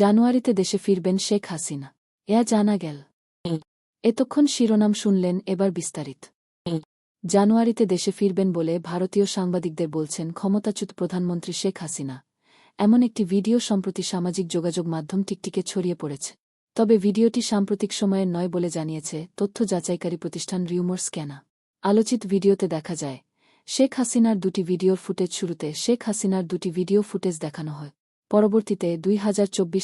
জানুয়ারিতে দেশে ফিরবেন শেখ হাসিনা। এয়া জানা গেল। এতক্ষণ শিরোনাম শুনলেন এবার বিস্তারিত। জানুয়ারিতে দেশে ফিরবেন বলে ভারতীয় সাংবাদিকদের বলছেন ক্ষমতাচ্যুত প্রধানমন্ত্রী শেখ হাসিনা। এমন একটি ভিডিও সম্প্রতি সামাজিক যোগাযোগ মাধ্যম টিকটিকে ছড়িয়ে পড়েছে। তবে ভিডিওটি সাম্প্রতিক সময়ের নয় বলে জানিয়েছে তথ্য যাচাইকারী প্রতিষ্ঠান রিউমর স্ক্যানা আলোচিত ভিডিওতে দেখা যায়, শেখ হাসিনার দুটি ভিডিওর ফুটেজ শুরুতে শেখ হাসিনার দুটি ভিডিও ফুটেজ দেখানো হয়। পরবর্তীতে দুই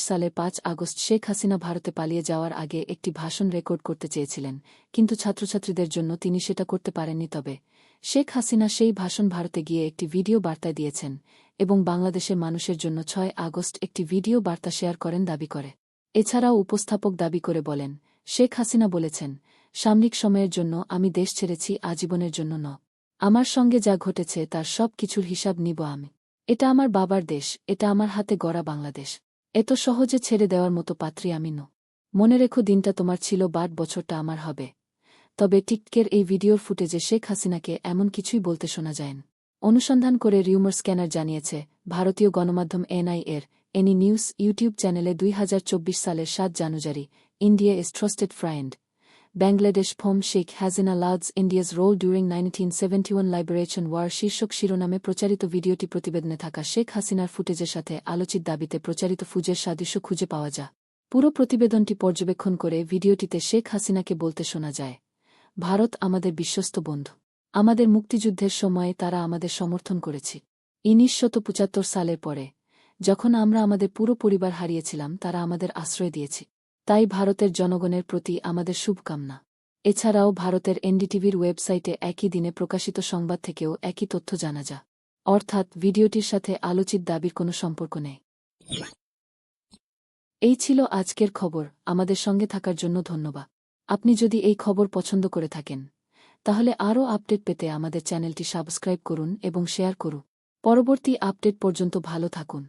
সালের পাঁচ আগস্ট শেখ হাসিনা ভারতে পালিয়ে যাওয়ার আগে একটি ভাষণ রেকর্ড করতে চেয়েছিলেন, কিন্তু ছাত্রছাত্রীদের জন্য তিনি সেটা করতে পারেননি তবে। শেখ হাসিনা সেই ভাষণ ভারতে গিয়ে একটি ভিডিও বার্তায় দিয়েছেন এবং বাংলাদেশের মানুষের জন্য ছয় আগস্ট একটি ভিডিও বার্তা শেয়ার করেন দাবি করে। এছাড়াও উপস্থাপক দাবি করে বলেন, শেখ হাসিনা বলেছেন, সামরিক সময়ের জন্য আমি দেশ ছেড়েছি, আজীবনের জন্য ন। আমার সঙ্গে যা ঘটেছে তার সব কিছুর হিসাব নিব আমি। এটা আমার বাবার দেশ, এটা আমার হাতে গড়া বাংলাদেশ। এত সহজে ছেড়ে দেওয়ার মতো পাত্রী আমি ন। মনে রেখো দিনটা তোমার ছিল বাট বছরটা আমার হবে। তবে টিককের এই ভিডিওর ফুটেজে শেখ হাসিনাকে এমন কিছুই বলতে শোনা যায় অনুসন্ধান করে রিউমার স্ক্যানার জানিয়েছে, ভারতীয় গণমাধ্যম এনআই এর এনি নিউজ ইউটিউব চ্যানেলে দুই হাজার চব্বিশ সালের সাত জানুয়ারি, India is trusted friend Bangladesh from Sheikh Hasina lauds India's role during nineteen seventy one liberation war শীর্ষক শিরোনামে প্রচারিত ভিডিওটি প্রতিবেদনে থাকা শেখ হাসিনার ফুটেজের সাথে আলোচিত দাবিতে প্রচারিত ফুজের সাদৃশ্য খুঁজে পাওয়া যায় পুরো প্রতিবেদনটি পর্যবেক্ষণ করে ভিডিওটিতে শেখ হাসিনাকে বলতে শোনা যায়, ভারত আমাদের বিশ্বস্ত বন্ধু। আমাদের মুক্তিযুদ্ধের সময়ে তারা আমাদের সমর্থন করেছে। পঁচাত্তর সালের পরে, যখন আমরা আমাদের পুরো পরিবার হারিয়েছিলাম, তারা আমাদের আশ্রয় দিয়েছে। তাই ভারতের জনগণের প্রতি আমাদের শুভকামনা। এছাড়াও ভারতের এনডিটিভির ওয়েবসাইটে একই দিনে প্রকাশিত সংবাদ থেকেও একই তথ্য জানা যা অর্থাৎ ভিডিওটির সাথে আলোচিত দাবির কোনো সম্পর্ক নেই। এই ছিল আজকের খবর। আমাদের সঙ্গে থাকার জন্য ধন্যবাদ। আপনি যদি এই খবর পছন্দ করে থাকেন, তাহলে আরও আপডেট পেতে আমাদের চ্যানেলটি সাবস্ক্রাইব করুন এবং শেয়ার করুন। পরবর্তী আপডেট পর্যন্ত ভালো থাকুন।